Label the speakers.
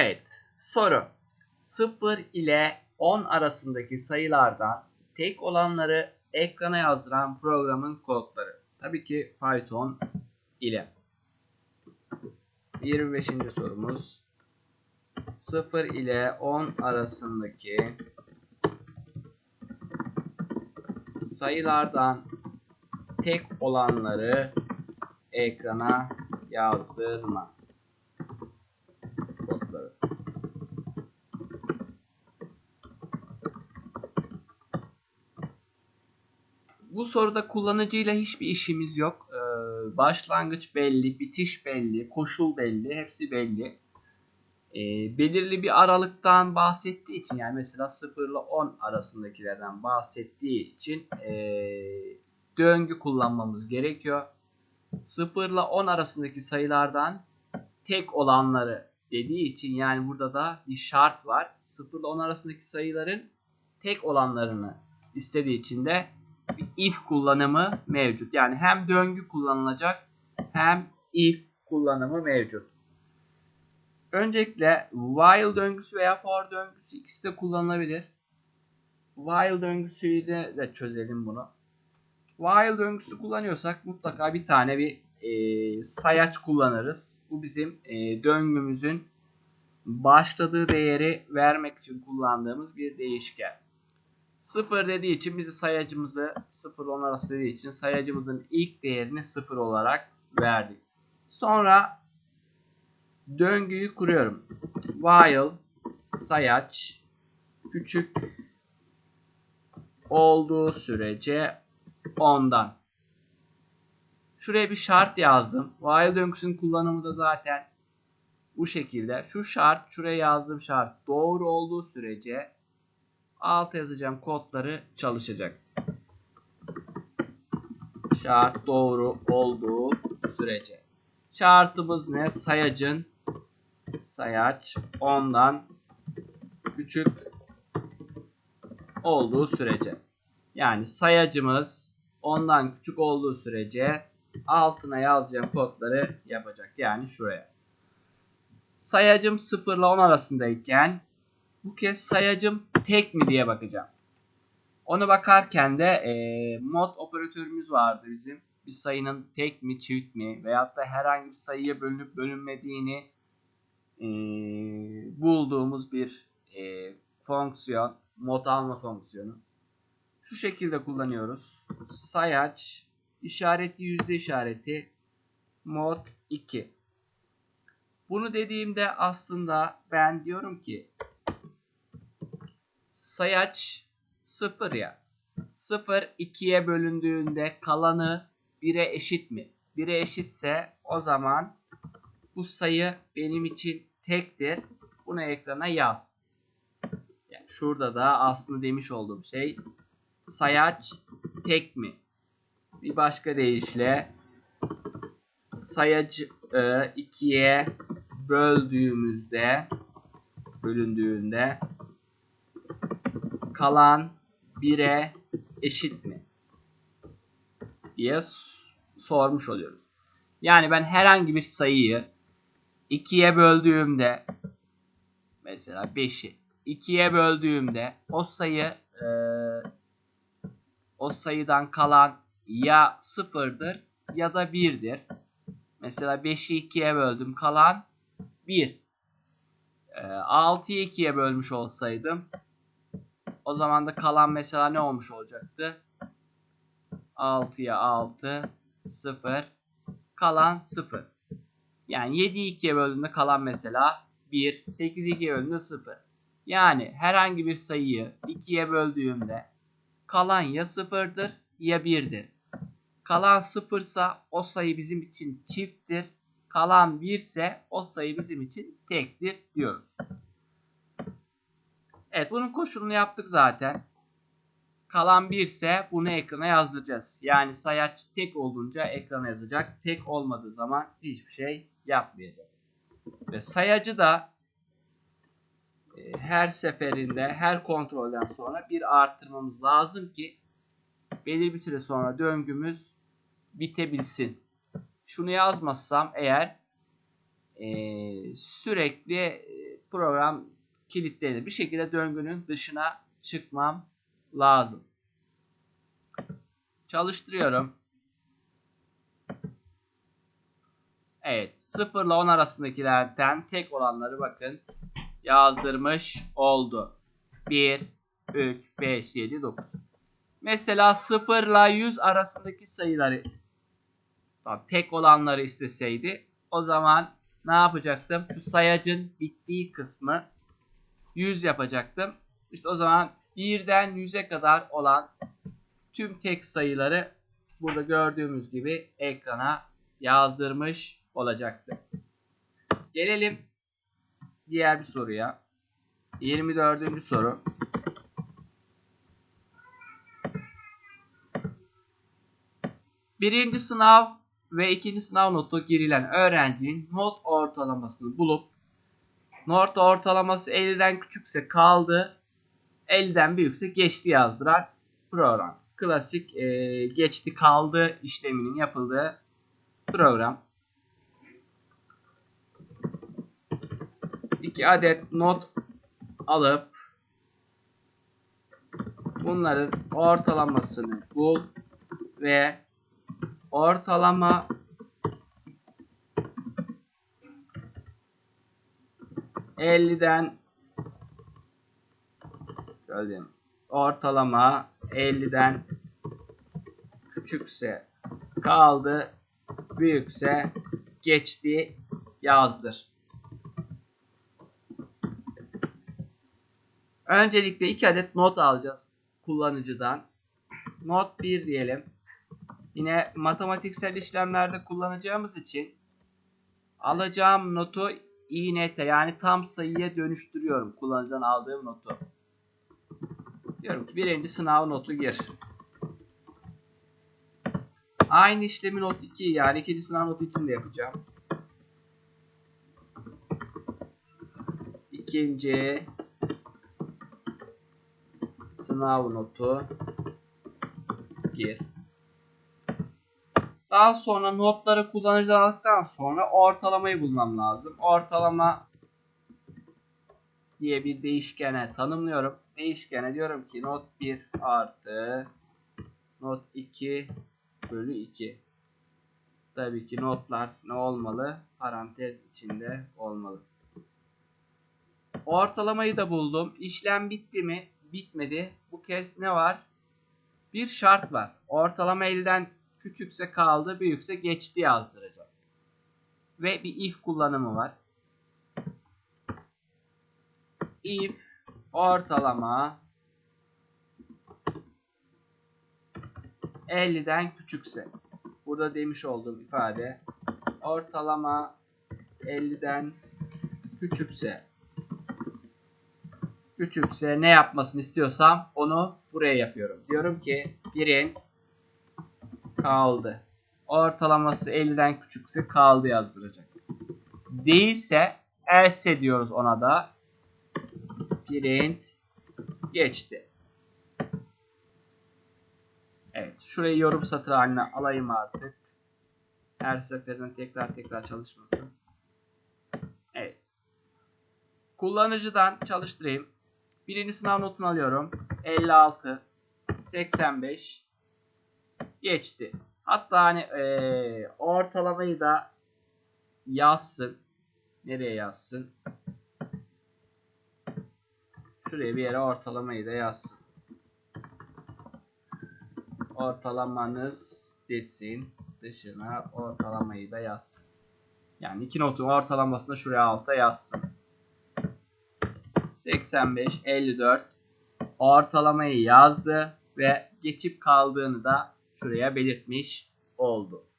Speaker 1: Evet. Soru. 0 ile 10 arasındaki sayılardan tek olanları ekrana yazdıran programın kodları. Tabii ki Python ile. 25. sorumuz. 0 ile 10 arasındaki sayılardan tek olanları ekrana yazdırma. Bu soruda kullanıcıyla hiçbir işimiz yok. Ee, başlangıç belli, bitiş belli, koşul belli, hepsi belli. Ee, belirli bir aralıktan bahsettiği için yani mesela 0 ile 10 arasındakilerden bahsettiği için ee, döngü kullanmamız gerekiyor. 0 ile 10 arasındaki sayılardan tek olanları dediği için yani burada da bir şart var. 0 ile 10 arasındaki sayıların tek olanlarını istediği için de if kullanımı mevcut. Yani hem döngü kullanılacak hem if kullanımı mevcut. Öncelikle while döngüsü veya for döngüsü ikisi de kullanılabilir. While döngüsüyle de çözelim bunu. While döngüsü kullanıyorsak mutlaka bir tane bir e, sayaç kullanırız. Bu bizim e, döngümüzün başladığı değeri vermek için kullandığımız bir değişken. 0 dediği için bizi sayacımızı 0 10 arası dediği için sayacımızın ilk değerini 0 olarak verdik. Sonra döngüyü kuruyorum. While sayaç küçük olduğu sürece ondan. Şuraya bir şart yazdım. While döngüsünün kullanımı da zaten bu şekilde. Şu şart, şuraya yazdığım şart doğru olduğu sürece alt yazacağım kodları çalışacak. Şart doğru olduğu sürece. Şartımız ne? Sayacın sayaç ondan küçük olduğu sürece. Yani sayacımız ondan küçük olduğu sürece altına yazacağım kodları yapacak. Yani şuraya. Sayacım 0 ile 10 arasındayken bu kez sayacım tek mi diye bakacağım. Onu bakarken de e, mod operatörümüz vardı bizim. Bir sayının tek mi çift mi veyahut da herhangi bir sayıya bölünüp bölünmediğini e, bulduğumuz bir e, fonksiyon. Mod alma fonksiyonu. Şu şekilde kullanıyoruz. Sayaç işareti yüzde işareti mod 2. Bunu dediğimde aslında ben diyorum ki sayaç 0 ya. 0 2'ye bölündüğünde kalanı 1'e eşit mi? 1'e eşitse o zaman bu sayı benim için tektir. Bunu ekrana yaz. Yani şurada da aslında demiş olduğum şey sayaç tek mi? Bir başka deyişle sayacı 2'ye böldüğümüzde bölündüğünde kalan 1'e eşit mi? diye sormuş oluyoruz. Yani ben herhangi bir sayıyı 2'ye böldüğümde mesela 5'i 2'ye böldüğümde o sayı e, o sayıdan kalan ya 0'dır ya da 1'dir. Mesela 5'i 2'ye böldüm kalan 1. E, 6'yı 2'ye bölmüş olsaydım o zaman da kalan mesela ne olmuş olacaktı? 6'ya 6 0 kalan 0. Yani 7'yi 2'ye böldüğümde kalan mesela 1, 8'i 2'ye böldüğümde 0. Yani herhangi bir sayıyı 2'ye böldüğümde kalan ya 0'dır ya 1'dir. Kalan 0 ise o sayı bizim için çifttir. Kalan 1 ise o sayı bizim için tektir diyoruz. Evet bunun koşulunu yaptık zaten. Kalan 1 ise bunu ekrana yazdıracağız. Yani sayaç tek olduğunca ekrana yazacak. Tek olmadığı zaman hiçbir şey yapmayacak. Ve sayacı da e, her seferinde her kontrolden sonra bir arttırmamız lazım ki belirli bir süre sonra döngümüz bitebilsin. Şunu yazmazsam eğer e, sürekli program kilitlenir. Bir şekilde döngünün dışına çıkmam lazım. Çalıştırıyorum. Evet. 0 ile 10 arasındakilerden tek olanları bakın yazdırmış oldu. 1, 3, 5, 7, 9. Mesela 0 ile 100 arasındaki sayıları tek olanları isteseydi o zaman ne yapacaktım? Şu sayacın bittiği kısmı 100 yapacaktım. İşte o zaman 1'den 100'e kadar olan tüm tek sayıları burada gördüğümüz gibi ekrana yazdırmış olacaktı. Gelelim diğer bir soruya. 24. soru. Birinci sınav ve ikinci sınav notu girilen öğrencinin not ortalamasını bulup not ortalaması 50'den küçükse kaldı, 50'den büyükse geçti yazdıran program. Klasik e, geçti kaldı işleminin yapıldığı program. 2 adet not alıp bunların ortalamasını bul ve ortalama elliden söyleyeyim ortalama 50'den küçükse kaldı büyükse geçti yazdır. Öncelikle iki adet not alacağız kullanıcıdan. Not 1 diyelim. Yine matematiksel işlemlerde kullanacağımız için alacağım notu iğnete yani tam sayıya dönüştürüyorum kullanıcıdan aldığım notu. Diyorum ki birinci sınav notu gir. Aynı işlemi not 2 yani ikinci sınav notu için de yapacağım. İkinci sınav notu gir. Daha sonra notları kullanıcıdan sonra ortalamayı bulmam lazım. Ortalama diye bir değişkene tanımlıyorum. Değişkene diyorum ki not 1 artı not 2 bölü 2. Tabii ki notlar ne olmalı? Parantez içinde olmalı. Ortalamayı da buldum. İşlem bitti mi? Bitmedi. Bu kez ne var? Bir şart var. Ortalama 50'den küçükse kaldı, büyükse geçti yazdıracağım. Ve bir if kullanımı var. If ortalama 50'den küçükse. Burada demiş olduğum ifade ortalama 50'den küçükse küçükse ne yapmasını istiyorsam onu buraya yapıyorum. Diyorum ki birin kaldı. Ortalaması 50'den küçükse kaldı yazdıracak. Değilse else diyoruz ona da. Print geçti. Evet. Şurayı yorum satır haline alayım artık. Her seferinde tekrar tekrar çalışmasın. Evet. Kullanıcıdan çalıştırayım. Birinci sınav notunu alıyorum. 56, 85, geçti. Hatta hani e, ortalamayı da yazsın. Nereye yazsın? Şuraya bir yere ortalamayı da yazsın. Ortalamanız desin. Dışına ortalamayı da yazsın. Yani iki notun ortalamasını şuraya alta yazsın. 85, 54 ortalamayı yazdı ve geçip kaldığını da şuraya belirtmiş oldu.